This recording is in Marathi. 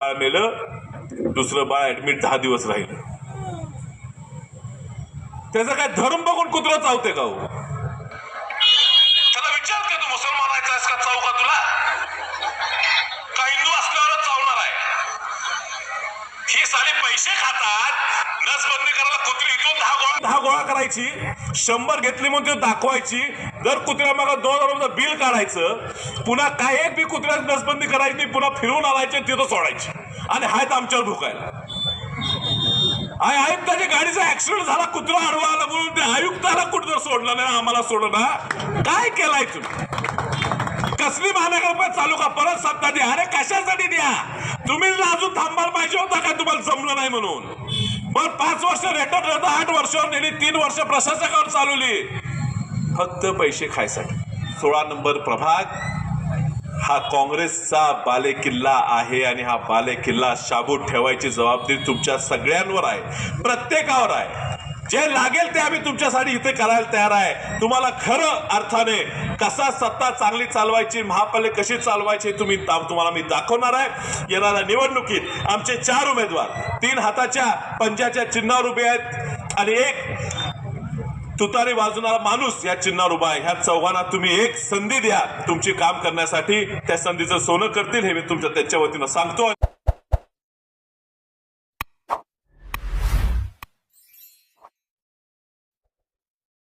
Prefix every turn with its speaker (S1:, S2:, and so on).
S1: बाळ मेलं दुसरं बाळ ऍडमिट दहा दिवस राहिलं. त्याचा काय धर्म बघून कुत्र चावते का हो?
S2: त्याला विचार का तू मुसलमान आहेस का चावू का तुला? का हिंदू असल्यावरच चावणार आहे? ही साले पैसे खातात नसबंदी करायला कुत्री इथून दहा
S1: दहा गोळा करायची शंभर घेतली म्हणून ती दाखवायची दर कुत्र्या मग दोन हजार रुपये बिल काढायचं पुन्हा काय एक बी कुत्र्याची नसबंदी करायची पुन्हा फिरवून आणायची तिथं सोडायची. आणि हायत आमच्यावर भुकायला आय आयुक्ताच्या गाडीचा ऍक्सिडेंट झाला कुत्रा आडवा आला म्हणून ते आयुक्ताला कुठं सोडलं नाही आम्हाला सोडलं ना काय केलाय तुम्ही? कसली महानगरपालिका चालू का? परत सत्ता द्या. अरे कशासाठी द्या? तुम्ही अजून थांबायला पाहिजे होता का? तुम्हाला जमलं नाही म्हणून. पण पाच वर्ष रेटत रेटत आठ वर्षावर नेली तीन वर्ष प्रशासकावर चालवली. फक्त पैसे खायसाठी. सोळा नंबर प्रभाग हा काँग्रेसचा बालेकिल्ला आहे आणि हा बालेकिल्ला शाबूत ठेवायची जबाबदारी तुमच्या सगळ्यांवर आहे. प्रत्येकावर आहे. जे लागेल ते आम्ही तुमच्यासाठी इथे करायला तयार आहे. तुम्हाला खरं अर्थाने कसा सत्ता चांगली चालवायची महापालिका कशी चालवायची तुम्ही तुम्हाला मी दाखवणार आहे. येणाऱ्या निवडणुकीत आमचे चार उमेदवार तीन हाताच्या पंजाच्या चिन्हावर उभे आहेत. आणि एक तुतारी वाजवणारा माणूस या चिन्हावर उभा आहे. ह्या चौघांना तुम्ही एक संधी द्या. तुमची काम करण्यासाठी त्या संधीचं सोनं करतील हे मी तुमच्या त्याच्या वतीनं सांगतो